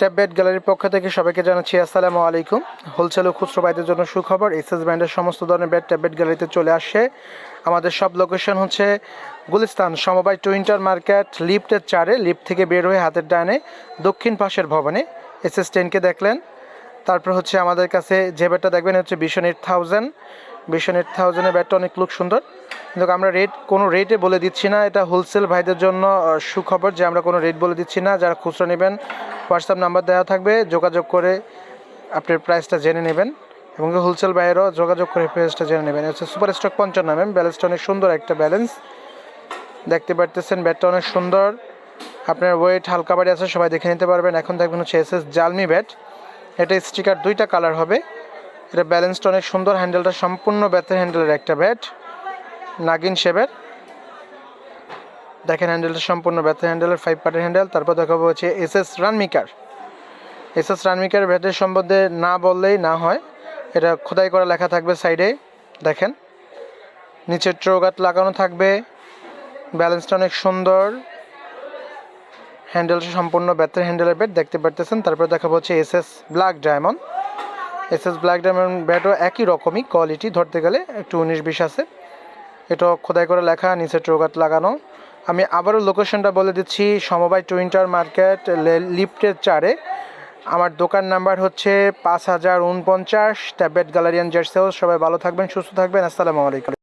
Tablet গ্যালারির পক্ষ থেকে সবাইকে জানাচ্ছি, আসসালামু আলাইকুম। হোলসেল ও খুচরো বাইদের জন্য সুখবর, এসএস ব্র্যান্ডের সমস্ত ধরনের ব্যাট ট্যাবলেট গ্যালারিতে চলে আসে। আমাদের সব লোকেশন হচ্ছে গুলিস্তান, সমবায় টুইন্টার মার্কেট, লিফটের চারে, লিফট থেকে বের হয়ে হাতের ডানে, দক্ষিণ পাশের ভবনে। এসএস টেনকে দেখলেন। তারপর হচ্ছে আমাদের কাছে যে ব্যাটটা দেখবেন হচ্ছে বিশন এইট থাউজেন্ড ভীষণ এইট থাউজেন্ডের ব্যাটটা অনেক লুক সুন্দর। কিন্তু আমরা রেট কোনো রেটে বলে দিচ্ছি না। এটা হোলসেল ভাইদের জন্য সুখবর যে আমরা কোনো রেট বলে দিচ্ছি না। যারা খুচরো নেবেন হোয়াটসঅ্যাপ নাম্বার দেওয়া থাকবে, যোগাযোগ করে আপনার প্রাইসটা জেনে নেবেন এবং হোলসেল বাইরেও যোগাযোগ করে প্রাইসটা জেনে নেবেন। হচ্ছে সুপার স্টক পঞ্চান্ন এম ব্যালেন্সটা অনেক সুন্দর একটা ব্যালেন্স দেখতে পারতেছেন ব্যাটটা অনেক সুন্দর। আপনার ওয়েট হালকা বাড়ি আছে, সবাই দেখে নিতে পারবেন। এখন দেখবেন হচ্ছে এস এস জালমি ব্যাট এটা স্টিকার দুইটা কালার হবে। এটা ব্যালেন্সটা অনেক সুন্দর হ্যান্ডেলটা সম্পূর্ণ ব্যাথের হ্যান্ডেলের একটা ব্যাট নাগিন শেপের দেখেন হ্যান্ডেলটা সম্পূর্ণ ব্যাথের হ্যান্ডেলের ফাইভ পার্টের হ্যান্ডেল, তারপর দেখাবো হচ্ছে S S run maker S S run maker ব্যাটের সম্বন্ধে না বললেই না হয়, এটা খোদাই করা লেখা থাকবে সাইডে, দেখেন। নিচের চৌগাত লাগানো থাকবে ব্যালেন্সটা অনেক সুন্দর। হ্যান্ডেলটা সম্পূর্ণ ব্যাথের হ্যান্ডেলের ব্যাট, দেখতে পারতেছেন। তারপর দেখাবো হচ্ছে S S black diamond S S black diamond ব্যাটও একই রকমই কোয়ালিটি ধরতে গেলে একটু উনিশ বিশ আছে। এটা খোদাই করে লেখা, নিচে চৌকাট লাগানো। আমি আবারও লোকেশনটা বলে দিচ্ছি, সমবায় টুইন্টার মার্কেট লিফটের চারে। আমার দোকান নাম্বার হচ্ছে পাঁচ হাজার উনপঞ্চাশ ট্যাবলেট গ্যালারিয়ান জার্সেও সবাই ভালো থাকবেন, সুস্থ থাকবেন। আসসালামু আলাইকুম।